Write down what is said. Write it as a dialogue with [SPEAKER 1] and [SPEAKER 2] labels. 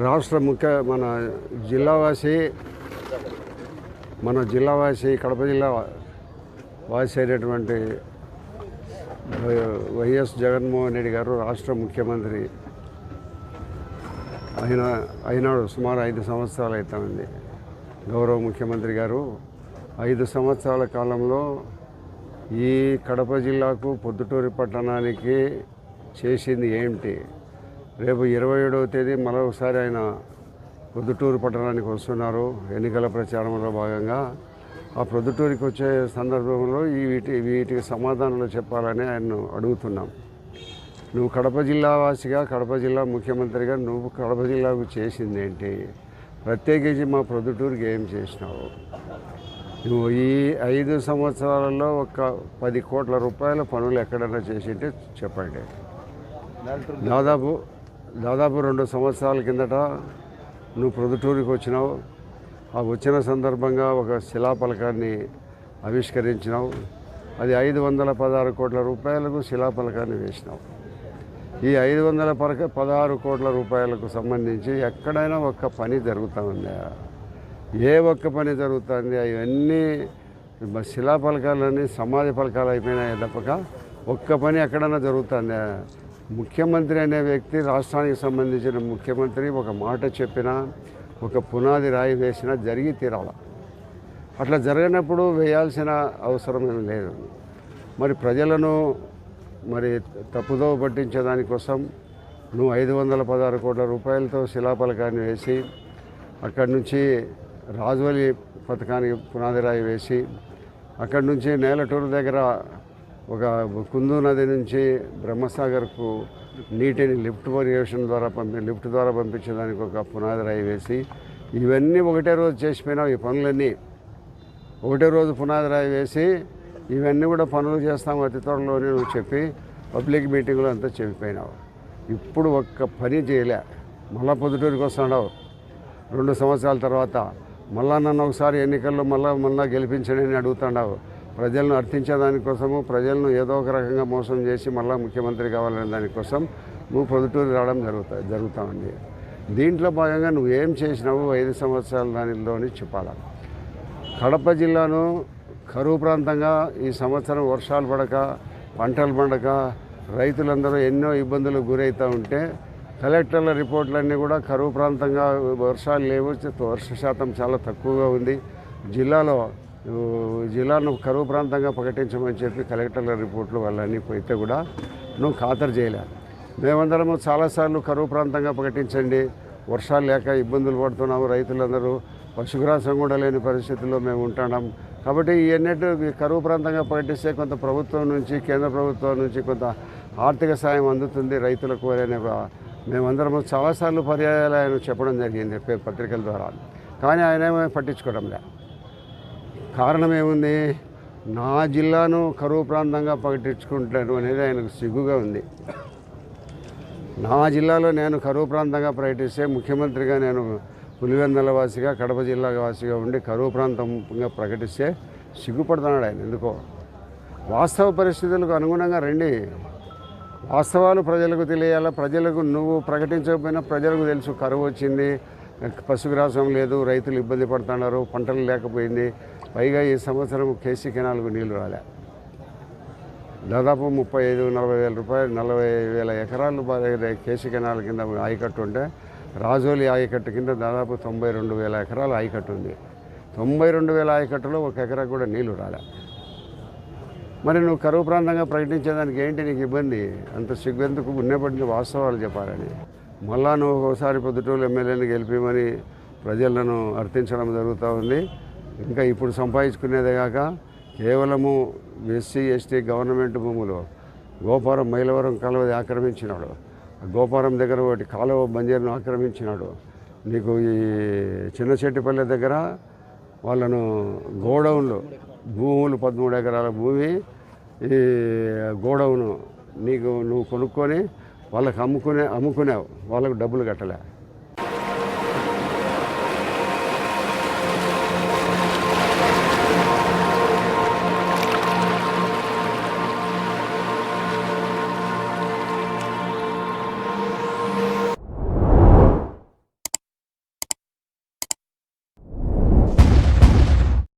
[SPEAKER 1] రాష్ట్ర ముఖ్య మన జిల్లావాసి మన జిల్లావాసి కడప జిల్లా వాసి అయినటువంటి వైఎస్ జగన్మోహన్ రెడ్డి గారు రాష్ట్ర ముఖ్యమంత్రి ఆయన అయినాడు సుమారు ఐదు సంవత్సరాలు అవుతామండి గౌరవ ముఖ్యమంత్రి గారు ఐదు సంవత్సరాల కాలంలో ఈ కడప జిల్లాకు పొద్దుటూరి పట్టణానికి చేసింది ఏంటి? రేపు ఇరవై ఏడవ తేదీ మరొకసారి ఆయన పొద్దుటూరు పట్టణానికి వస్తున్నారు. ఎన్నికల ప్రచారంలో భాగంగా ఆ ప్రొద్దుటూరికి వచ్చే సందర్భంలో ఈ వీటి వీటికి సమాధానాలు చెప్పాలని ఆయన అడుగుతున్నాం. నువ్వు కడప జిల్లా వాసిగా కడప జిల్లా ముఖ్యమంత్రిగా నువ్వు కడప జిల్లాకు చేసింది ఏంటి? ప్రత్యేకించి మా ప్రొద్దుటూరుకి ఏం చేసినావు? నువ్వు ఈ ఐదు సంవత్సరాలలో ఒక పది కోట్ల రూపాయల పనులు ఎక్కడైనా చేసింటే చెప్పండి. దాదాపు దాదాపు రెండు సంవత్సరాల కిందట నువ్వు ప్రొద్దుటూరుకి వచ్చినావు. ఆ వచ్చిన సందర్భంగా ఒక శిలాఫలకాన్ని ఆవిష్కరించినావు. అది ఐదు వందల పదహారు కోట్ల రూపాయలకు శిలాఫలకాన్ని వేసినావు. ఈ ఐదు వందల పరక పదహారు కోట్ల రూపాయలకు సంబంధించి ఎక్కడైనా ఒక్క పని జరుగుతూ ఉందా ఏ ఒక్క పని జరుగుతుంది? అవన్నీ శిలా ఫలకాలన్నీ సమాధి ఫలకాలు అయిపోయినాయి తప్పక ఒక్క పని ఎక్కడైనా జరుగుతుందా? ముఖ్యమంత్రి అనే వ్యక్తి రాష్ట్రానికి సంబంధించిన ముఖ్యమంత్రి ఒక మాట చెప్పినా ఒక పునాది రాయి వేసినా జరిగి తీరాల. అట్లా జరిగినప్పుడు వేయాల్సిన అవసరం లేదు. మరి ప్రజలను మరి తప్పుదోవ పట్టించేదానికోసం నువ్వు ఐదు వందల పదహారు కోట్ల రూపాయలతో శిలాపలకాన్ని వేసి అక్కడి నుంచి రాజువలి పథకానికి పునాది రాయి వేసి అక్కడి నుంచి నేలటూరు దగ్గర ఒక కుందు నది నుంచి బ్రహ్మసాగర్కు నీటిని లిఫ్ట్ ఇరిగేషన్ ద్వారా పంపి లిఫ్ట్ ద్వారా పంపించడానికి ఒక పునాది రాయి వేసి ఇవన్నీ ఒకటే రోజు చేసిపోయినావు ఈ పనులన్నీ. ఒకటే రోజు పునాది రాయి వేసి ఇవన్నీ కూడా పనులు చేస్తాం అతి త్వరలోనే నువ్వు చెప్పి పబ్లిక్ మీటింగ్లో అంతా చెప్పిపోయినావు. ఇప్పుడు ఒక్క పని చేయలే. మళ్ళా పొద్దుటూరికి వస్తున్నావు. రెండు సంవత్సరాల తర్వాత మళ్ళా నన్ను ఒకసారి ఎన్నికల్లో మళ్ళా మళ్ళా గెలిపించండి అని అడుగుతున్నావు. ప్రజలను అర్థించే దానికోసము ప్రజలను ఏదో ఒక రకంగా మోసం చేసి మళ్ళీ ముఖ్యమంత్రి కావాలనే దానికోసం నువ్వు పొద్దుటూరు రావడం జరుగుతా జరుగుతూ ఉంది దీంట్లో భాగంగా నువ్వు ఏం చేసినావు ఐదు సంవత్సరాల దానిలోని చెప్పాలా. కడప జిల్లాను కరువు ప్రాంతంగా ఈ సంవత్సరం వర్షాలు పడక పంటలు పండక రైతులందరూ ఎన్నో ఇబ్బందులకు గురవుతూ ఉంటే కలెక్టర్ల రిపోర్ట్లన్నీ కూడా కరువు ప్రాంతంగా వర్షాలు లేవు వర్ష శాతం చాలా తక్కువగా ఉంది. జిల్లాలో జిల్లాను కరువు ప్రాంతంగా ప్రకటించమని చెప్పి కలెక్టర్ల రిపోర్ట్లు వాళ్ళని పోయితే కూడా నువ్వు ఖాతరు చేయలే. మేమందరము చాలాసార్లు కరువు ప్రాంతంగా ప్రకటించండి వర్షాలు లేక ఇబ్బందులు పడుతున్నాము రైతులందరూ పశుగ్రాసం కూడా లేని పరిస్థితుల్లో మేము ఉంటున్నాం. కాబట్టి ఇవన్నిటి కరువు ప్రాంతంగా ప్రకటిస్తే కొంత ప్రభుత్వం నుంచి కేంద్ర ప్రభుత్వం నుంచి కొంత ఆర్థిక సాయం అందుతుంది రైతులకు అనే మేమందరము చాలాసార్లు పర్యాయాలు ఆయన చెప్పడం జరిగింది పే- పత్రికల ద్వారా. కానీ ఆయన ఏమీ పట్టించుకోవడం లేదు కారణం ఏముంది నా జిల్లాను కరువు ప్రాంతంగా ప్రకటించుకుంటాను అనేది ఆయనకు సిగ్గుగా ఉంది. నా జిల్లాలో నేను కరువు ప్రాంతంగా ప్రకటిస్తే ముఖ్యమంత్రిగా నేను పులివెందల వాసిగా కడప జిల్లా వాసిగా ఉండి కరువు ప్రాంతంగా ప్రకటిస్తే సిగ్గుపడుతున్నాడు ఆయన. ఎందుకో? వాస్తవ పరిస్థితులకు అనుగుణంగా రండి. వాస్తవాలు ప్రజలకు తెలియాలా? ప్రజలకు నువ్వు ప్రకటించకపోయినా ప్రజలకు తెలుసు కరువు వచ్చింది పశుగ్రాసం లేదు రైతులు ఇబ్బంది పడుతున్నారు పంటలు లేకపోయింది పైగా ఈ సంవత్సరం కేసీ కెనాల్కు నీళ్ళు రాలే. దాదాపు ముప్పై ఐదు నలభై వేల రూపాయలు నలభై వేల ఎకరాలు కేసీ కెనాల్ కింద ఆయకట్టు ఉంటే రాజోలి ఆయకట్టు కింద దాదాపు తొంభై రెండు వేల ఎకరాలు ఆయకట్టు ఉంది. తొంభై రెండు వేల ఆయకట్టులో ఒక ఎకరా కూడా నీళ్ళు రాలే. మరి నువ్వు కరువు ప్రాంతంగా ప్రకటించేదానికి ఏంటి నీకు ఇబ్బంది? అంత సిగ్గెందుకు ఉన్నప్పటికీ వాస్తవాలు చెప్పాలని. మళ్ళా నువ్వు ఒకసారి పొద్దుటూరు ఎమ్మెల్యేని గెలిపిమని ప్రజలను అర్థించడం జరుగుతూ ఉంది. ఇంకా ఇప్పుడు సంపాదించుకునేదే కాక కేవలము ఎస్సీ ఎస్టీ గవర్నమెంట్ భూములు గోపురం మైలవరం కాలువది ఆక్రమించినాడు. గోపురం దగ్గర ఒకటి కాలువ బంజరును ఆక్రమించినాడు. నీకు ఈ చిన్న చెట్టిపల్లె దగ్గర వాళ్ళను గోడౌన్లు భూములు పదమూడు ఎకరాల భూమి ఈ గోడౌను నీకు నువ్వు కొనుక్కొని వాళ్ళకి అమ్ముకునే అమ్ముకునేవు. వాళ్ళకు డబ్బులు కట్టలే.